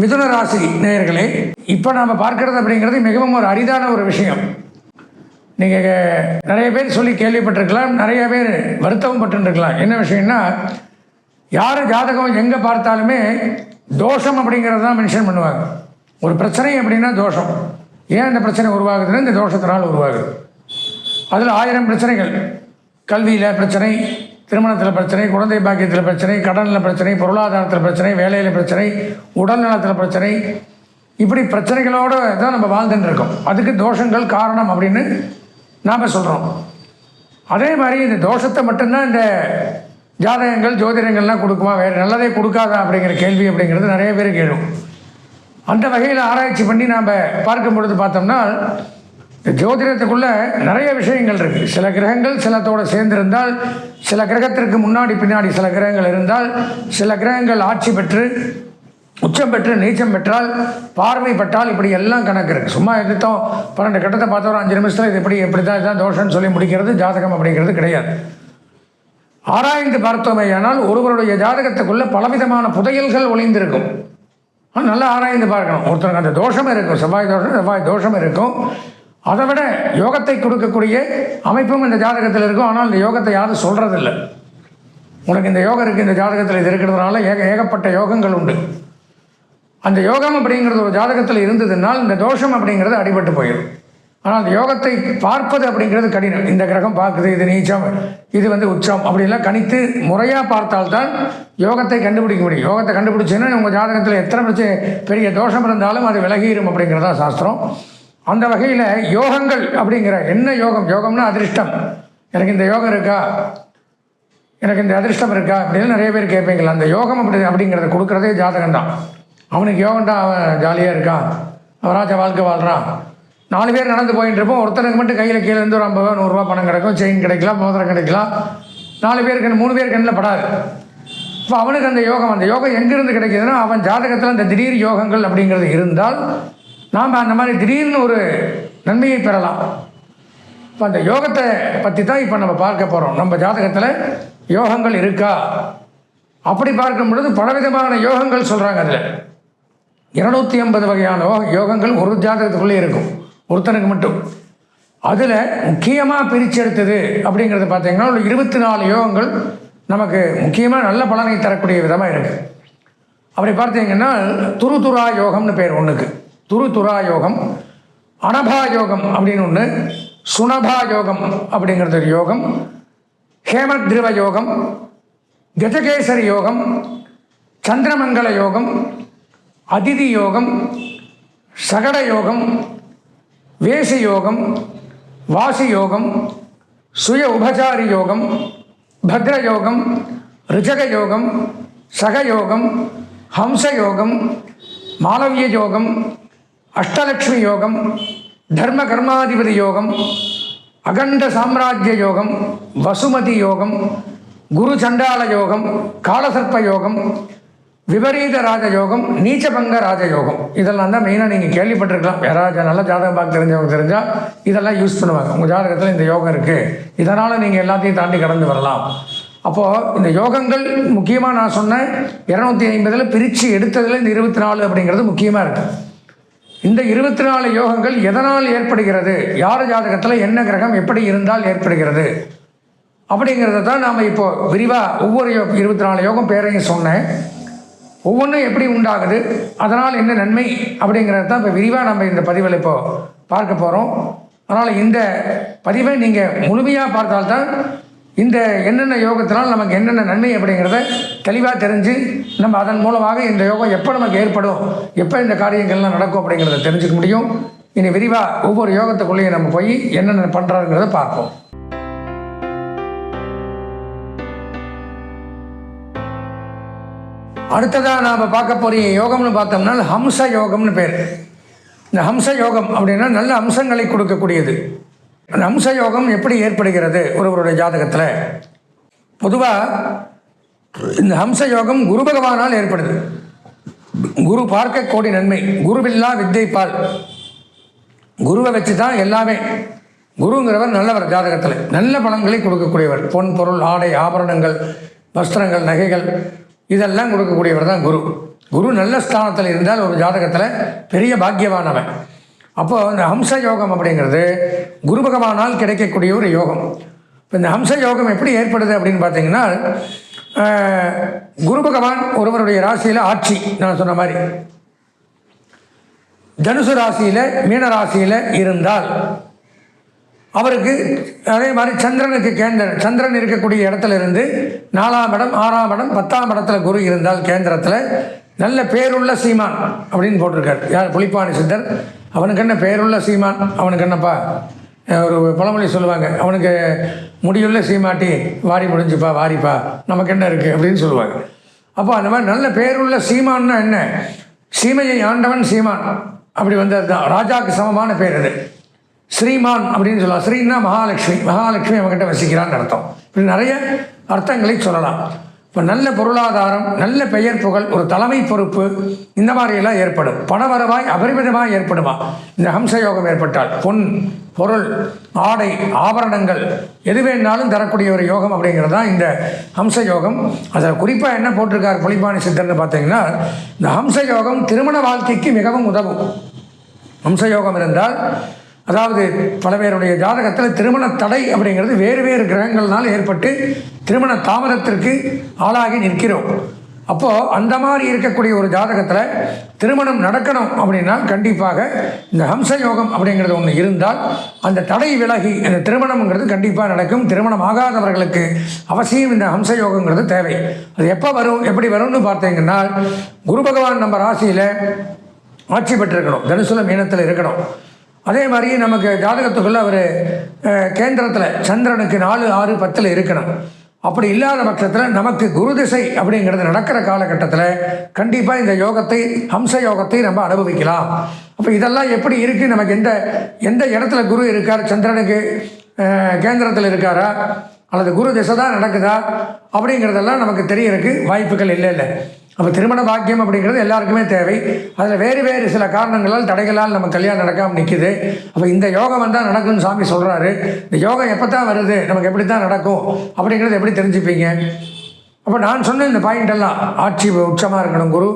மிதுன ராசி நேயர்களே இப்போ நாம் பார்க்கறது அப்படிங்கிறது மிகவும் ஒரு அரிதான ஒரு விஷயம். நீங்கள் நிறைய பேர் சொல்லி கேள்விப்பட்டிருக்கலாம் நிறைய பேர் வருத்தமும் பட்டுருக்கலாம் என்ன விஷயம்னா யார் ஜாதகம் எங்கே பார்த்தாலுமே தோஷம் அப்படிங்கிறது தான் மென்ஷன் பண்ணுவாங்க. ஒரு பிரச்சனை அப்படின்னா தோஷம். ஏன் இந்த பிரச்சனை உருவாகுதுன்னா இந்த தோஷத்தினால் உருவாகுது. அதில் ஆயிரம் பிரச்சனைகள். கல்வியில் பிரச்சனை திருமணத்தில் பிரச்சனை குழந்தை பாக்கியத்தில் பிரச்சனை கடனில் பிரச்சனை பொருளாதாரத்தில் பிரச்சனை வேலையில் பிரச்சனை உடல் நலத்தில் பிரச்சனை. இப்படி பிரச்சனைகளோடு தான் நம்ம வாழ்ந்துட்டு இருக்கோம். அதுக்கு தோஷங்கள் காரணம் அப்படின்னு நாம் சொல்கிறோம் அதே மாதிரி இந்த தோஷத்தை மட்டும்தான் இந்த ஜாதகங்கள் ஜோதிடங்கள்லாம் கொடுக்குமா? வேறு நல்லதே கொடுக்காதா அப்படிங்கிற கேள்வி அப்படிங்கிறது நிறைய பேர் கேளும். அந்த வகையில் ஆராய்ச்சி பண்ணி நாம் பார்க்கும் பொழுது பார்த்தோம்னா ஜோதிடத்துக்குள்ளே நிறைய விஷயங்கள் இருக்குது சில கிரகங்கள் சிலத்தோடு சேர்ந்திருந்தால் சில கிரகத்திற்கு முன்னாடி பின்னாடி சில கிரகங்கள் இருந்தால் சில கிரகங்கள் ஆட்சி பெற்று உச்சம் பெற்று நீச்சம் பெற்றால் பார்வைப்பட்டால் இப்படி எல்லாம் கணக்கு இருக்குது சும்மா எடுத்தோம் பன்னெண்டு கட்டத்தை பார்த்தோம் ஒரு அஞ்சு நிமிஷத்தில் இது இப்படி இப்படி தான் இதுதான் தோஷம்னு சொல்லி முடிக்கிறது ஜாதகம் அப்படிங்கிறது கிடையாது. ஆராய்ந்து பார்த்தோமேயானால் ஒருவருடைய ஜாதகத்துக்குள்ளே பலவிதமான புதையல்கள் ஒளிந்திருக்கும். நல்லா ஆராய்ந்து பார்க்கணும். ஒருத்தருக்கு அந்த தோஷம் இருக்கும். செவ்வாய் தோஷம் செவ்வாய் தோஷம் இருக்கும். அதை விட யோகத்தை கொடுக்கக்கூடிய அமைப்பும் இந்த ஜாதகத்தில் இருக்கும். ஆனால் இந்த யோகத்தை யாரும் சொல்கிறதில்ல உனக்கு இந்த யோகம் இருக்குது இந்த ஜாதகத்தில் இது இருக்கிறதுனால ஏக ஏகப்பட்ட யோகங்கள் உண்டு. அந்த யோகம் அப்படிங்கிறது ஒரு ஜாதகத்தில் இருந்ததுனால் இந்த தோஷம் அப்படிங்கிறது அடிபட்டு போயிடும். ஆனால் அந்த யோகத்தை பார்ப்பது அப்படிங்கிறது கடினம். இந்த கிரகம் பார்க்குது இது நீச்சம் இது வந்து உச்சம் அப்படிலாம் கணித்து முறையாக பார்த்தால்தான் யோகத்தை கண்டுபிடிக்க முடியும். யோகத்தை கண்டுபிடிச்சேன்னா உங்கள் ஜாதகத்தில் எத்தனை பிரச்சனை பெரிய தோஷம் இருந்தாலும் அது விலகிடும் அப்படிங்கிறதா சாஸ்திரம். அந்த வகையில் யோகங்கள் அப்படிங்கிற என்ன யோகம்? யோகம்னா அதிர்ஷ்டம். எனக்கு இந்த யோகம் இருக்கா? எனக்கு இந்த அதிர்ஷ்டம் இருக்கா? அப்படின்னு நிறைய பேர் கேட்பீங்களா அந்த யோகம் அப்படி அப்படிங்கிறத கொடுக்குறதே ஜாதகம் தான் அவனுக்கு யோகம்டா அவன் ஜாலியாக இருக்கான். அவராஜ வாழ்க்கை வாழ்கிறான் நாலு பேர் நடந்து போயிட்டு இருப்போம் ஒருத்தனுக்கு மட்டும் கையில் கீழே இருந்து ஒரு ஐம்பது நூறுரூவா பணம் கிடைக்கும். செயின் கிடைக்கலாம் மோதிரம் கிடைக்கலாம். நாலு பேர் கண் மூணு பேர் கண்ணில் படாது. இப்போ அவனுக்கு அந்த யோகம் அந்த யோகம் எங்கேருந்து கிடைக்குதுன்னா அவன் ஜாதகத்தில் அந்த திடீர் யோகங்கள் அப்படிங்கிறது இருந்தால் நாம் அந்த மாதிரி திடீர்னு ஒரு நன்மையை பெறலாம். இப்போ அந்த யோகத்தை பற்றி தான் இப்போ நம்ம பார்க்க போகிறோம் நம்ம ஜாதகத்தில் யோகங்கள் இருக்கா? அப்படி பார்க்கும் பொழுது பலவிதமான யோகங்கள் சொல்கிறாங்க அதில். இருநூத்தி ஐம்பது வகையான யோகங்கள் ஒரு ஜாதகத்துக்குள்ளே இருக்கும். ஒருத்தனுக்கு மட்டும். அதில் முக்கியமாக பிரிச்செடுத்தது அப்படிங்கிறத பார்த்தீங்கன்னா ஒரு இருபத்தி நாலு யோகங்கள் நமக்கு முக்கியமாக நல்ல பலனை தரக்கூடிய விதமாக இருக்குது அப்படி பார்த்தீங்கன்னா துரு துரா யோகம்னு பேர் ஒன்றுக்கு துரு துரா யோகம் அனபா யோகம் அப்படின்னு ஒன்று சுனபா யோகம் அப்படிங்கிறது ஒரு யோகம் ஹேமத்ரிவ யோகம் கஜகேசரி யோகம் சந்திரமங்கல யோகம் அதிதி யோகம் சகட யோகம் வேசி யோகம் வாசி யோகம் சுய உபசாரி யோகம் பத்ர யோகம் ரிஜக யோகம் சகயோகம் ஹம்ச யோகம் மாலவிய யோகம் அஷ்டலக்ஷ்மி யோகம் தர்ம கர்மாதிபதி யோகம் அகண்ட சாம்ராஜ்ய யோகம் வசுமதி யோகம் குரு சண்டால யோகம் காலசர்ப்ப யோகம் விபரீத ராஜயோகம் நீச்சபங்க ராஜயோகம் இதெல்லாம் தான் மெயினாக நீங்கள் கேள்விப்பட்டிருக்கலாம். யாராவது நல்ல ஜாதகம் பார்க்க தெரிஞ்சவங்க தெரிஞ்சால் இதெல்லாம் யூஸ் பண்ணுவாங்க. உங்கள் ஜாதகத்தில் இந்த யோகம் இருக்குது இதனால் நீங்கள் எல்லாத்தையும் தாண்டி கடந்து வரலாம். அப்போது இந்த யோகங்கள் முக்கியமாக நான் சொன்னேன். இரநூத்தி ஐம்பதில் பிரித்து எடுத்ததில் இந்த இருபத்தி நாலு அப்படிங்கிறது முக்கியமாக இருக்குது இந்த இருபத்தி நாலு யோகங்கள் எதனால் ஏற்படுகிறது? யார் ஜாதகத்தில் என்ன கிரகம் எப்படி இருந்தால் ஏற்படுகிறது? அப்படிங்கிறத தான் நாம் இப்போ விரிவாக ஒவ்வொரு யோ இருபத்தி நாலு யோகம் பேரையும் சொன்னேன். ஒவ்வொன்றும் எப்படி உண்டாகுது? அதனால் என்ன நன்மை? அப்படிங்கிறத தான் இப்போ விரிவாக நம்ம இந்த பதிவில் இப்போ பார்க்க போகிறோம் அதனால் இந்த பதிவை நீங்கள் முழுமையாக பார்த்தால்தான் இந்த என்னென்ன யோகத்தினால் நமக்கு என்னென்ன நன்மை அப்படிங்கிறத தெளிவாக தெரிஞ்சு நம்ம அதன் மூலமாக இந்த யோகம் எப்போ நமக்கு ஏற்படும்? எப்போ இந்த காரியங்கள்லாம் நடக்கும் அப்படிங்கிறத தெரிஞ்சுக்க முடியும். இனி விரிவாக ஒவ்வொரு யோகத்துக்குள்ளேயும் நம்ம போய் என்னென்ன பண்ணுறாங்கிறத பார்ப்போம். அடுத்ததாக நாம் பார்க்க போகிற யோகம்னு பார்த்தோம்னா ஹம்ச யோகம்னு பேர். இந்த ஹம்ச யோகம் அப்படின்னா நல்ல அம்சங்களை கொடுக்கக்கூடியது. யோகம் எப்படி ஏற்படுகிறது ஒருவருடைய ஜாதகத்தில்? பொதுவாக இந்த ஹம்ச யோகம் குரு பகவானால் ஏற்படுது. குரு பார்க்க கோடி நன்மை. குருவில்லா வித்தை பால். குருவை வச்சு தான் எல்லாமே. குருங்கிறவர் நல்லவர் ஜாதகத்தில். நல்ல பலன்களை கொடுக்கக்கூடியவர். பொன் பொருள் ஆடை ஆபரணங்கள் வஸ்திரங்கள் நகைகள் இதெல்லாம் கொடுக்கக்கூடியவர் தான் குரு. குரு நல்ல ஸ்தானத்தில் இருந்தால் ஒரு ஜாதகத்தில் பெரிய பாக்கியவானவன் அப்போது இந்த ஹம்ச யோகம் அப்படிங்கிறது குரு பகவானால் கிடைக்கக்கூடிய ஒரு யோகம். இப்போ இந்த ஹம்ச யோகம் எப்படி ஏற்படுது அப்படின்னு பார்த்தீங்கன்னா குரு பகவான் ஒருவருடைய ராசியில் ஆட்சி நான் சொன்ன மாதிரி. தனுசு ராசியில் மீன ராசியில் இருந்தால் அவருக்கு அதே மாதிரி சந்திரனுக்கு கேந்திர சந்திரன் இருக்கக்கூடிய இடத்துல இருந்து நாலாம் இடம் ஆறாம் இடம் பத்தாம் இடத்துல குரு இருந்தால் கேந்திரத்தில் நல்ல பேருள்ள சீமான் அப்படின்னு போட்டிருக்காரு. யார்? புலிப்பாணி சித்தர். அவனுக்கு என்ன பெயருள்ள சீமான்? அவனுக்கு என்னப்பா ஒரு பழமொழி சொல்லுவாங்க. அவனுக்கு முடியுள்ள சீமாட்டி வாரி முடிஞ்சுப்பா வாரிப்பா. நமக்கு என்ன இருக்குது அப்படின்னு சொல்லுவாங்க. அப்போ அந்த மாதிரி நல்ல பேருள்ள சீமான்னா என்ன? சீமையை ஆண்டவன் சீமான். அப்படி வந்தது தான். ராஜாவுக்கு சமமான பேர் அது. ஸ்ரீமான் அப்படின்னு சொல்லலாம். ஸ்ரீன்னா மகாலட்சுமி. மகாலட்சுமி அவங்ககிட்ட வசிக்கிறான்னு அர்த்தம். இப்படி நிறைய அர்த்தங்களை சொல்லலாம். இப்போ நல்ல பொருளாதாரம் நல்ல பெயர் புகழ் ஒரு தலைமை பொறுப்பு இந்த மாதிரியெல்லாம் ஏற்படும். பணவரவாய் அபரிமிதமாக ஏற்படுமா? இந்த ஹம்ச யோகம் ஏற்பட்டால். பொன் பொருள் ஆடை ஆபரணங்கள் எது வேணாலும் தரக்கூடிய ஒரு யோகம் அப்படிங்கிறது தான் இந்த ஹம்ச யோகம் அதில் குறிப்பாக என்ன போட்டிருக்கார் புலிபாணி சித்தர்னு பார்த்தீங்கன்னா இந்த ஹம்ச யோகம் திருமண வாழ்க்கைக்கு மிகவும் உதவும். வம்சயோகம் இருந்தால் அதாவது பல பேருடைய ஜாதகத்தில் திருமண தடை அப்படிங்கிறது வேறு வேறு கிரகங்கள்னால் ஏற்பட்டு திருமண தாமதத்திற்கு ஆளாகி நிற்கிறோம். அப்போது அந்த மாதிரி இருக்கக்கூடிய ஒரு ஜாதகத்தில் திருமணம் நடக்கணும் அப்படின்னா கண்டிப்பாக இந்த ஹம்ச யோகம் அப்படிங்கிறது ஒன்று இருந்தால் அந்த தடை விலகி அந்த திருமணம்ங்கிறது கண்டிப்பாக நடக்கும். திருமணம் ஆகாதவர்களுக்கு அவசியம் இந்த ஹம்ச யோகங்கிறது தேவை. அது எப்போ வரும் எப்படி வரும்னு பார்த்தீங்கன்னா குரு பகவான் நம்ம ராசியில் ஆட்சி பெற்றிருக்கணும். தனுசுல மீனத்தில் இருக்கணும். அதே மாதிரி நமக்கு ஜாதகத்துக்குள்ள அவர் கேந்திரத்தில் சந்திரனுக்கு நாலு ஆறு பத்தில் இருக்கணும். அப்படி இல்லாத பட்சத்தில் நமக்கு குரு திசை அப்படிங்கிறது நடக்கிற காலகட்டத்தில் கண்டிப்பாக இந்த யோகத்தை ஹம்ச யோகத்தை நம்ம அனுபவிக்கலாம். அப்போ இதெல்லாம் எப்படி இருக்குது நமக்கு எந்த எந்த இடத்துல குரு இருக்கார்? சந்திரனுக்கு கேந்திரத்தில் இருக்காரா? அல்லது குரு திசை தான் நடக்குதா? அப்படிங்கிறதெல்லாம் நமக்கு தெரியறதுக்கு வாய்ப்புகள் இல்லை இல்லை அப்போ திருமண பாக்கியம் அப்படிங்கிறது எல்லாருக்குமே தேவை. அதில் வேறு வேறு சில காரணங்களால் தடைகளால் நம்ம கல்யாணம் நடக்காமல் நிற்கிது அப்போ இந்த யோகம் வந்தால் நடக்கும்னு சாமி சொல்கிறாரு இந்த யோகம் எப்போ தான் வருது? நமக்கு எப்படி தான் நடக்கும்? அப்படிங்கிறது எப்படி தெரிஞ்சுப்பீங்க? அப்போ நான் சொன்ன இந்த பாயிண்ட் எல்லாம் ஆட்சி உச்சமாக இருக்கணும் குரு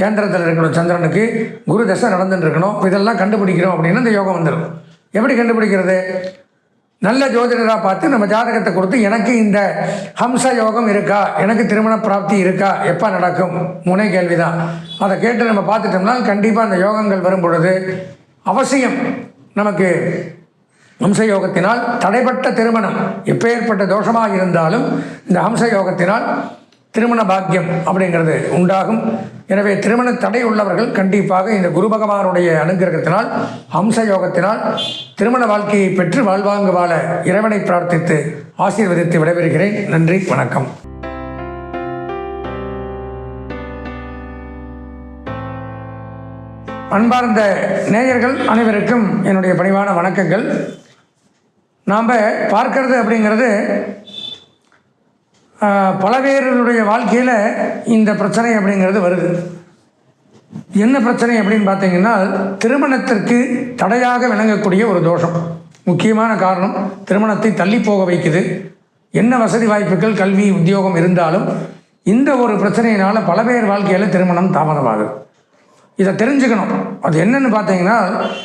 கேந்திரத்தில் இருக்கணும் சந்திரனுக்கு குரு தசை நடந்துட்டு இருக்கணும். இதெல்லாம் கண்டுபிடிக்கிறோம் அப்படின்னா இந்த யோகம் வந்துடும் எப்படி கண்டுபிடிக்கிறது? நல்ல ஜோதிடராக பார்த்து நம்ம ஜாதகத்தை கொடுத்து எனக்கு இந்த ஹம்ச யோகம் இருக்கா? எனக்கு திருமண பிராப்தி இருக்கா? எப்போ நடக்கும்? முனை கேள்வி தான் அதை கேட்டு நம்ம பார்த்துட்டோம்னா கண்டிப்பாக அந்த யோகங்கள் வரும் பொழுது அவசியம் நமக்கு ஹம்ச யோகத்தினால் தடைப்பட்ட திருமணம் எப்பேற்பட்ட தோஷமாக இருந்தாலும் இந்த ஹம்ச யோகத்தினால் திருமண பாக்கியம் அப்படிங்கிறது உண்டாகும். எனவே திருமண தடை உள்ளவர்கள் கண்டிப்பாக இந்த குரு பகவானுடைய அனுகிரகத்தினால் ஹம்ச யோகத்தினால் திருமண வாழ்க்கையை பெற்று வாழ்வாங்கு வாழ இறைவனை பிரார்த்தித்து ஆசீர்வதித்து விடைபெறுகிறேன். நன்றி வணக்கம். அன்பார்ந்த நேயர்கள் அனைவருக்கும் என்னுடைய பணிவான வணக்கங்கள். நாம் பார்க்கறது அப்படிங்கிறது பல பேருடைய வாழ்க்கையில் இந்த பிரச்சனை அப்படிங்கிறது வருது. என்ன பிரச்சனை அப்படின்னு பார்த்தீங்கன்னா திருமணத்திற்கு தடையாக விளங்கக்கூடிய ஒரு தோஷம். முக்கியமான காரணம் திருமணத்தை தள்ளி போக வைக்குது. என்ன வசதி வாய்ப்புகள் கல்வி உத்தியோகம் இருந்தாலும் இந்த ஒரு பிரச்சனையினால் பல பேர் வாழ்க்கையில் திருமணம் தாமதமாகுது. இதை தெரிஞ்சுக்கணும். அது என்னென்னு பார்த்தீங்கன்னா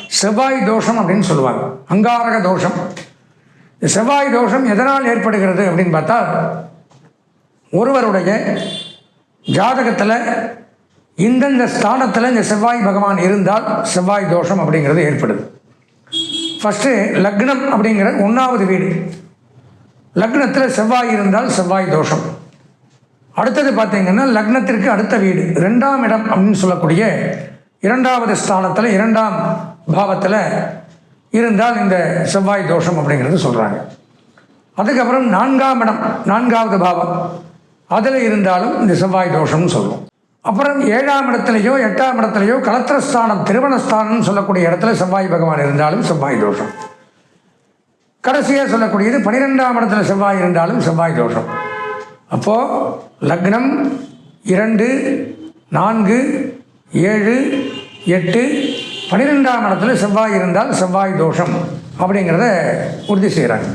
செவ்வாய் தோஷம் அப்படின்னு சொல்லுவாங்க. அங்காரக தோஷம். செவ்வாய் தோஷம் எதனால் ஏற்படுகிறது அப்படின்னு பார்த்தா ஒருவருடைய ஜாதகத்தில் இந்தந்த ஸ்தானத்தில் இந்த செவ்வாய் பகவான் இருந்தால் செவ்வாய் தோஷம் அப்படிங்கிறது ஏற்படுது. ஃபஸ்ட்டு லக்னம் அப்படிங்கிற ஒன்றாவது வீடு. லக்னத்தில் செவ்வாய் இருந்தால் செவ்வாய் தோஷம். அடுத்தது பார்த்தீங்கன்னா லக்னத்திற்கு அடுத்த வீடு. ரெண்டாம் இடம் அப்படின்னு சொல்லக்கூடிய இரண்டாவது ஸ்தானத்தில் இரண்டாம் பாவத்தில் இருந்தால் இந்த செவ்வாய் தோஷம் அப்படிங்கிறது சொல்கிறாங்க அதுக்கப்புறம் நான்காம் இடம் நான்காவது பாவம். அதில் இருந்தாலும் இந்த செவ்வாய் தோஷம்னு சொல்லுவோம். அப்புறம் ஏழாம் இடத்துலையோ எட்டாம் இடத்துலையோ கலத்திரஸ்தானம் திருமணஸ்தானம்னு சொல்லக்கூடிய இடத்துல செவ்வாய் பகவான் இருந்தாலும் செவ்வாய் தோஷம். கடைசியாக சொல்லக்கூடியது பனிரெண்டாம் இடத்துல செவ்வாய் இருந்தாலும் செவ்வாய் தோஷம். அப்போது லக்னம் இரண்டு நான்கு ஏழு எட்டு பன்னிரெண்டாம் இடத்துல செவ்வாய் இருந்தால் செவ்வாய் தோஷம் அப்படிங்கிறத உறுதி செய்கிறாங்க.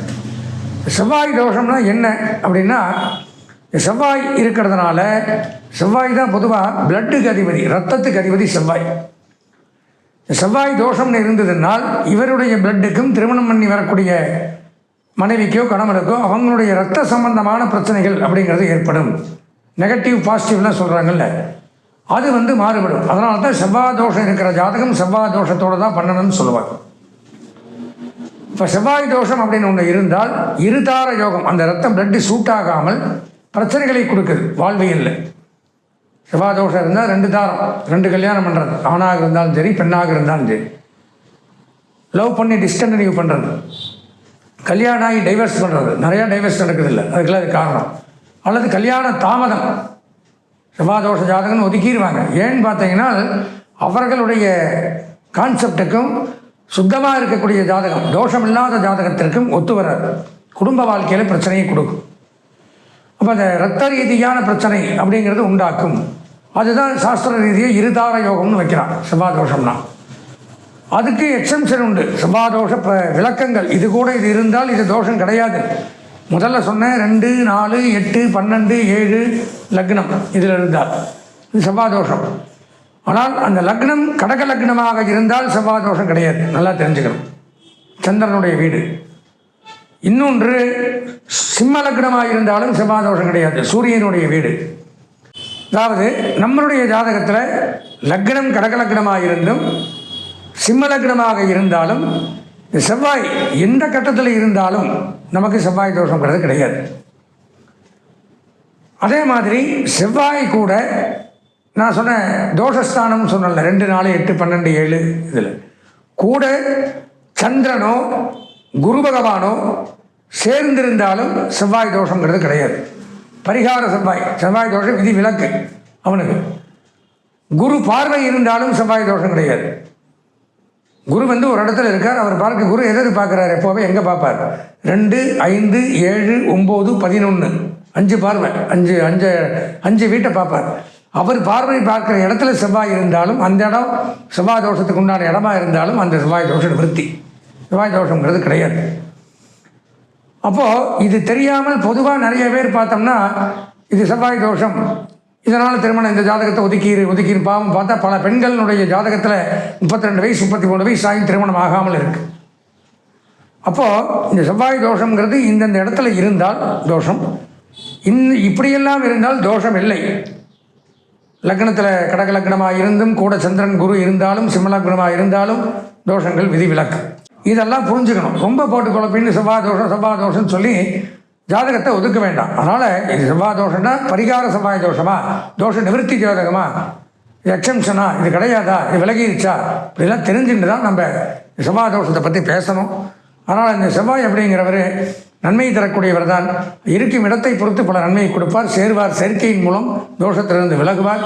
செவ்வாய் தோஷம்னா என்ன அப்படின்னா செவ்வாய் இருக்கிறதுனால செவ்வாய் தான் பொதுவாக பிளட்டுக்கு அதிபதி ரத்தத்துக்கு அதிபதி செவ்வாய். செவ்வாய் தோஷம்னு இருந்ததுனால் இவருடைய பிளட்டுக்கும் திருமணம் பண்ணி வரக்கூடிய மனைவிக்கோ கணவனுக்கோ அவங்களுடைய ரத்த சம்பந்தமான பிரச்சனைகள் அப்படிங்கிறது ஏற்படும். நெகட்டிவ் பாசிட்டிவ்லாம் சொல்கிறாங்கல்ல அது வந்து மாறுபடும். அதனால தான் செவ்வாய் தோஷம் இருக்கிற ஜாதகம் செவ்வாய் தோஷத்தோடு தான் பண்ணணும்னு சொல்லுவாங்க. இப்போ செவ்வாய் தோஷம் அப்படின்னு ஒன்று இருந்தால் இருதார யோகம் அந்த ரத்தம் பிளட்டு சூட் ஆகாமல் பிரச்சனைகளை கொடுக்குது வாழ்வியலில். செவ்வாய் தோஷம் இருந்தால் ரெண்டு தாரம் ரெண்டு கல்யாணம் பண்ணுறது ஆணாக இருந்தாலும் சரி பெண்ணாக இருந்தாலும் சரி. லவ் பண்ணி டிஸ்கண்டினியூ பண்ணுறது கல்யாணம் ஆகி டைவர்ஸ் பண்ணுறது நிறையா டைவர்ஸ் நடக்குதில்ல அதுக்கெல்லாம் அது காரணம். அல்லது கல்யாண தாமதம். செவ்வாய் தோஷ ஜாதகம்னு ஒதுக்கிடுவாங்க. ஏன்னு பார்த்தீங்கன்னா அவர்களுடைய கான்செப்டுக்கும் சுத்தமாக இருக்கக்கூடிய ஜாதகம் தோஷம் இல்லாத ஜாதகத்திற்கும் ஒத்து வராது. குடும்ப வாழ்க்கையில் பிரச்சனையை கொடுக்கும். அப்போ அந்த ரத்த ரீதியான பிரச்சனை அப்படிங்கிறது உண்டாக்கும். அதுதான் சாஸ்திர ரீதியை இருதார யோகம்னு வைக்கிறான் செவ்வாதோஷம்னா. அதுக்கு எக்ஸம்ஷன் உண்டு. செவ்வாதோஷ விளக்கங்கள். இது கூட இது இருந்தால் இது தோஷம் கிடையாது. முதல்ல சொன்னேன் ரெண்டு நாலு எட்டு பன்னெண்டு ஏழு லக்னம் இதில் இருந்தால். இது செவ்வாதோஷம். ஆனால் அந்த லக்னம் கடக லக்னமாக இருந்தால் செவ்வாதோஷம் கிடையாது. நல்லா தெரிஞ்சுக்கணும். சந்திரனுடைய வீடு. இன்னொன்று சிம்ம லக்னமாக இருந்தாலும் செவ்வாய் தோஷம் கிடையாது. சூரியனுடைய வீடு. அதாவது நம்மளுடைய ஜாதகத்தில் லக்னம் கடக லக்னமாக இருந்தும் சிம்ம லக்னமாக இருந்தாலும் இந்த செவ்வாய் எந்த கட்டத்தில் இருந்தாலும் நமக்கு செவ்வாய் தோஷங்கிறது கிடையாது. அதே மாதிரி செவ்வாய் கூட நான் சொன்ன தோஷஸ்தானம் சொன்னல ரெண்டு நாலு எட்டு பன்னெண்டு ஏழு இதில். கூட சந்திரனோ குரு பகவானோ சேர்ந்திருந்தாலும் செவ்வாய் தோஷங்கிறது கிடையாது. பரிகார செவ்வாய் செவ்வாய் தோஷம் விதி விலக்கு அவனுக்கு. குரு பார்வை இருந்தாலும் செவ்வாய் தோஷம் கிடையாது. குரு வந்து ஒரு இடத்துல இருக்கார் அவர் பார்க்க குரு எதை பார்க்குறாரு எப்போவே எங்கே பார்ப்பார்? ரெண்டு ஐந்து ஏழு ஒம்பது பதினொன்று அஞ்சு பார்வை அஞ்சு அஞ்சு அஞ்சு வீட்டை பார்ப்பார். அவர் பார்வை பார்க்குற இடத்துல செவ்வாய் இருந்தாலும் அந்த இடம் செவ்வாய் தோஷத்துக்கு உண்டான இடமா இருந்தாலும் அந்த செவ்வாய் தோஷம் விருத்தி செவ்வாய் தோஷங்கிறது கிடையாது. அப்போது இது தெரியாமல் பொதுவாக நிறைய பேர் பார்த்தோம்னா இது செவ்வாய் தோஷம். இதனால் திருமணம் இந்த ஜாதகத்தை ஒதுக்கி ஒதுக்கி பாவம் பார்த்தா பல பெண்களுடைய ஜாதகத்தில் முப்பத்தி ரெண்டு வயசு முப்பத்தி மூணு வயசு ஆகி திருமணம் ஆகாமல் இருக்குது அப்போது இந்த செவ்வாய் தோஷங்கிறது இந்தந்த இடத்துல இருந்தால் தோஷம். இந் இப்படியெல்லாம் இருந்தால் தோஷம் இல்லை. லக்னத்தில் கடக லக்னமாக இருந்தும் கூட சந்திரன் குரு இருந்தாலும் சிம்மலக்னமாக இருந்தாலும் தோஷங்கள் விதிவிலக்கு. இதெல்லாம் புரிஞ்சுக்கணும். ரொம்ப போட்டு குழப்பின்னு செவ்வாய் தோஷம் செவ்வாய் தோஷம்னு சொல்லி ஜாதகத்தை ஒதுக்க வேண்டாம். அதனால் இது செவ்வாய் தோஷம்னா பரிகார செவ்வாய் தோஷமா? தோஷ நிவர்த்தி ஜாதகமா? இது எக்ஸம்ஷனா? இது கிடையாதா? இது விலகிருச்சா? இப்படிலாம் தெரிஞ்சுட்டு தான் நம்ம செவ்வாய் தோஷத்தை பற்றி பேசணும். அதனால் இந்த செவ்வாய் அப்படிங்கிறவர் நன்மை தரக்கூடியவர் தான். இருக்கும் இடத்தை பொறுத்து பல நன்மையை கொடுப்பார். சேர்வார். சேர்க்கையின் மூலம் தோஷத்திலிருந்து விலகுவார்.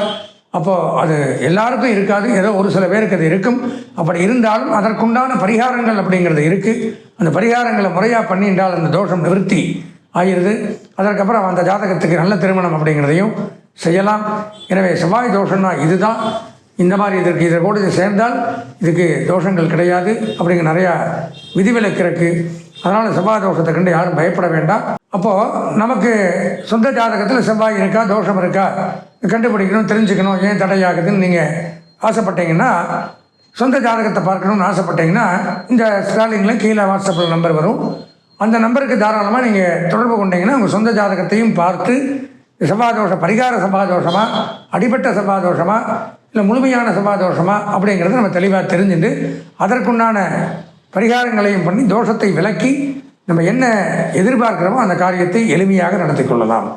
அப்போது அது எல்லாருக்கும் இருக்காது. ஏதோ ஒரு சில பேருக்கு அது இருக்கும். அப்படி இருந்தாலும் அதற்குண்டான பரிகாரங்கள் அப்படிங்கிறது இருக்குது அந்த பரிகாரங்களை முறையாக பண்ணின்றால் அந்த தோஷம் நிவர்த்தி ஆகிடுது அதற்கப்புறம் அந்த ஜாதகத்துக்கு நல்ல திருமணம் அப்படிங்கிறதையும் செய்யலாம். எனவே செவ்வாய் தோஷம்னா இதுதான். இந்த மாதிரி இதற்கு இதை கூட இது சேர்ந்தால் இதுக்கு தோஷங்கள் கிடையாது அப்படிங்கிற நிறையா விதிவிலக்கு இருக்குது அதனால் செவ்வாய் தோஷத்தை கண்டு யாரும் பயப்பட வேண்டாம். அப்போது நமக்கு சொந்த ஜாதகத்தில் செவ்வாய் இருக்கா தோஷம் இருக்கா? கண்டுபிடிக்கணும் தெரிஞ்சுக்கணும் ஏன் தடையாகுதுன்னு நீங்கள் ஆசைப்பட்டீங்கன்னா சொந்த ஜாதகத்தை பார்க்கணும்னு ஆசைப்பட்டீங்கன்னா இந்த ஸ்டாலிங்கில் கீழே வாட்ஸ்அப்பில் நம்பர் வரும். அந்த நம்பருக்கு தாராளமாக நீங்கள் தொடர்பு கொண்டீங்கன்னா உங்கள் சொந்த ஜாதகத்தையும் பார்த்து செவ்வாதோஷ பரிகார சபாதோஷமாக அடிபட்ட சபாதோஷமாக இல்லை முழுமையான சபாதோஷமாக அப்படிங்கிறத நம்ம தெளிவாக தெரிஞ்சுட்டு அதற்குண்டான பரிகாரங்களையும் பண்ணி தோஷத்தை விலக்கி நம்ம என்ன எதிர்பார்க்கிறோமோ அந்த காரியத்தை எளிமையாக நடத்தி கொள்ளலாம்.